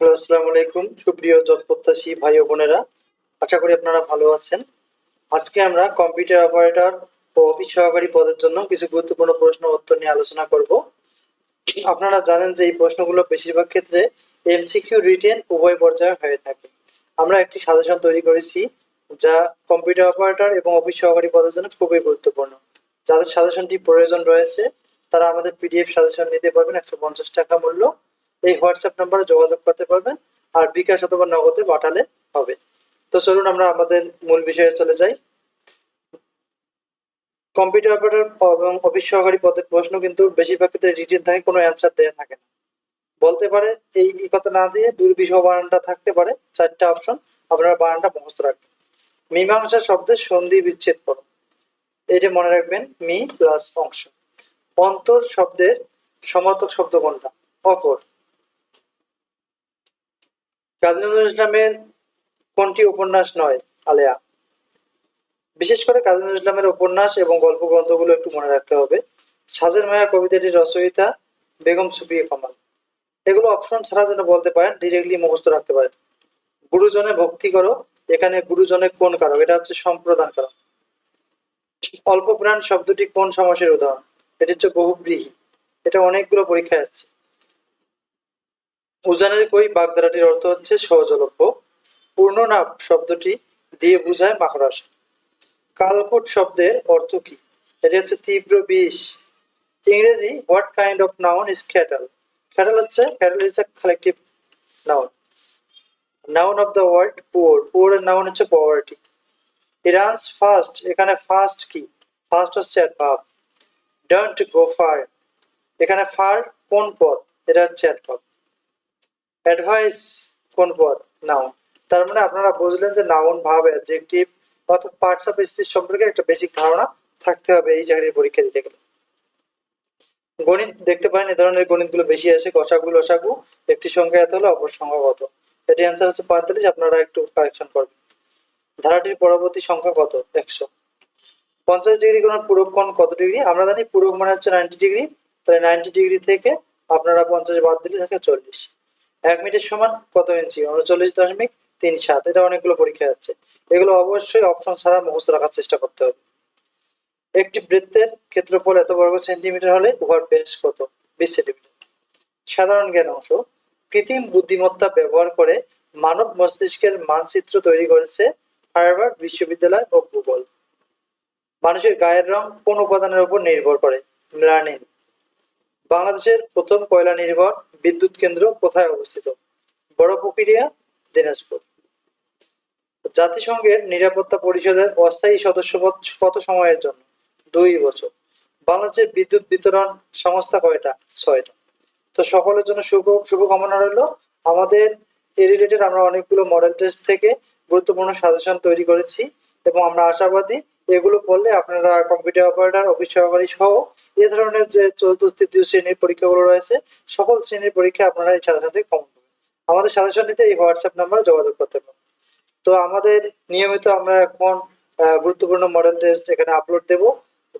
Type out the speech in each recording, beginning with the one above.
Hello, আসসালামু আলাইকুম। সুপ্রিয় জব ভাই ও বোনেরা, আশা করি আপনারা ভালো আছেন। আজকে আমরা কম্পিউটার অপারেটর ও অফিস সহকারী পদের জন্য কিছু গুরুত্বপূর্ণ প্রশ্ন উত্তর নিয়ে আলোচনা করব। আপনারা জানেন যে এই প্রশ্নগুলো বেশিরভাগ ক্ষেত্রে এমসিকিউ, রিটেন, উভয় পর্যায়ে হয়ে থাকে। আমরা একটি সাজেশন তৈরি করেছি যা কম্পিউটার অপারেটর এবং অফিস সহকারী পদের জন্য খুবই গুরুত্বপূর্ণ। যাদের সাজেশনটি প্রয়োজন রয়েছে, তারা আমাদের পিডিএফ সাজেশন নিতে পারবেন একশো পঞ্চাশ টাকা মূল্য। এই হোয়াটসঅ্যাপ নাম্বারে যোগাযোগ করতে পারবেন আর বিকাশ অথবা নগদে পাঠালে হবে। তো চলুন আমরা আমাদের মূল বিষয়ে চলে যাই। কম্পিউটার অপারেটর এবং অফিস সহকারী পদের প্রশ্ন কিন্তু বেশিরভাগ ক্ষেত্রে রিটেন থাকে, কোনো অ্যান্সার দেওয়া থাকে না। বলতে পারে এই কথা না দিয়ে দুর্বিষহ বানানটা থাকতে পারে, চারটা অপশন আপনারা বানানটা মুখস্থ রাখবেন। মীমাংসা শব্দের সন্ধি বিচ্ছেদ করো। এটা মনে রাখবেন, মি প্লাস অংশ। অন্তর শব্দের সমার্থক শব্দ কোনটা? অপর। কাজী নজরুল ইসলামের কোনটি উপন্যাস নয়, আলেয়া? বিশেষ করে কাজী নজরুল ইসলামের উপন্যাস এবং গল্প গ্রন্থগুলো একটু মনে রাখতে হবে। সাজের মায়া কবিতাটির রচয়িতা বেগম সুফিয়া কামাল। এগুলো অপশন ছাড়া যেন বলতে পারেন ডিরেক্টলি মুখস্থ রাখতে পারেন। গুরুজনে ভক্তি করো, এখানে গুরুজনে কোন কারক এটা হচ্ছে সম্প্রদান কারক অল্প প্রাণ শব্দটি কোন সমাসের উদাহরণ? এটি হচ্ছে বহুব্রীহি। এটা অনেকগুলো পরীক্ষায় আসছে। উজানের কই বাগধারাটির অর্থ হচ্ছে সহজলভ্য। পূর্ণনাভ শব্দটি দিয়ে বোঝায় মাকড়াস কালকুট শব্দের অর্থ কি? এটি হচ্ছে তীব্র বিষ। ইংরেজি what kind of noun is cattle cattle হচ্ছে cattle is a collective noun noun of the word poor poor এর নাউন হচ্ছে পভার্টি ইরানস ফার্স্ট এখানে ফার্স্ট কি? ফার্স্ট হচ্ছে অ্যাডভার্ব ডোন্ট গো ফার এখানে ফার কোন পথ? এটা হচ্ছে অ্যাডভার্ব অ্যাডভাইস কোন পদ? নাউন তার মানে আপনারা বুঝলেন যে নাউন ভাব অ্যাডজেক্টিভ অর্থাৎ পার্টস অফ স্পিচ সম্পর্কে একটা বেসিক ধারণা থাকতে হবে এই চাকরির পরীক্ষা দিতে গেলে। গণিত দেখতে পারেন এই ধরনের গণিতগুলো বেশি আসে কষাগু লসাগু একটি সংখ্যা এত হলে অপর সংখ্যা কত? এটি অ্যান্সার হচ্ছে পঁয়তাল্লিশ, আপনারা একটু কারেকশন করবেন। ধারাটির পরবর্তী সংখ্যা কত? একশো। পঞ্চাশ ডিগ্রি কোন পূরক কোণ কত ডিগ্রি? আমরা জানি পূরক মানে হচ্ছে নাইনটি ডিগ্রি তাহলে নাইনটি ডিগ্রি থেকে আপনারা পঞ্চাশ বাদ দিলে থাকে চল্লিশ। এক মিটার সমান কত ইঞ্চি? উনচল্লিশ দশমিক তিন সাত। এটা অনেকগুলো পরীক্ষা যাচ্ছে এগুলো অবশ্যই অপশন ছাড়া মুখস্থ রাখার চেষ্টা করতে হবে। একটি বৃত্তের ক্ষেত্রফল এত বর্গ সেন্টিমিটার হলে উহার ব্যাস কত? বিশ সেন্টিমিটার। সাধারণ জ্ঞান অংশ, কৃত্রিম বুদ্ধিমত্তা ব্যবহার করে মানব মস্তিষ্কের মানচিত্র তৈরি করেছে হার্ভার্ড বিশ্ববিদ্যালয় ও গুগল মানুষের গায়ের রং কোন উপাদানের উপর নির্ভর করে? মেলানিন বাংলাদেশের প্রথম কয়লা নির্ভর বিদ্যুৎ কেন্দ্র কোথায় অবস্থিত? বড় প্রক্রিয়া দিনাজপুর। জাতিসংঘের নিরাপত্তা পরিষদের অস্থায়ী সদস্যপদ কত সময়ের জন্য? দুই বছর। বাংলাদেশের বিদ্যুৎ বিতরণ সংস্থা কয়টা? ছয়টা। তো সকলের জন্য শুভ, শুভকামনা রইল। আমাদের এ রিলেটেড আমরা অনেকগুলো মডেল টেস্ট থেকে গুরুত্বপূর্ণ সাজেশন তৈরি করেছি এবং আমরা আশাবাদী এগুলো পড়লে আপনারা কম্পিউটার অপারেটর অফিস সহকারী সহ এ ধরনের যে চতুর্থ, তৃতীয় শ্রেণির পরীক্ষাগুলো রয়েছে, সকল শ্রেণির পরীক্ষা আপনারা এই সাজেশন থেকে কমন পাবেন। আমাদের সাজেশন নিতে এই হোয়াটসঅ্যাপ নাম্বারে যোগাযোগ করতে পারেন। তো আমাদের নিয়মিত আমরা এখন গুরুত্বপূর্ণ মডেল টেস্ট এখানে আপলোড দেব।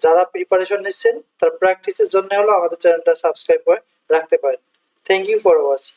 যারা প্রিপারেশন নিচ্ছেন, তার প্র্যাকটিসের জন্য হলো আমাদের চ্যানেলটা সাবস্ক্রাইব করে রাখতে পারেন। Thank you for watching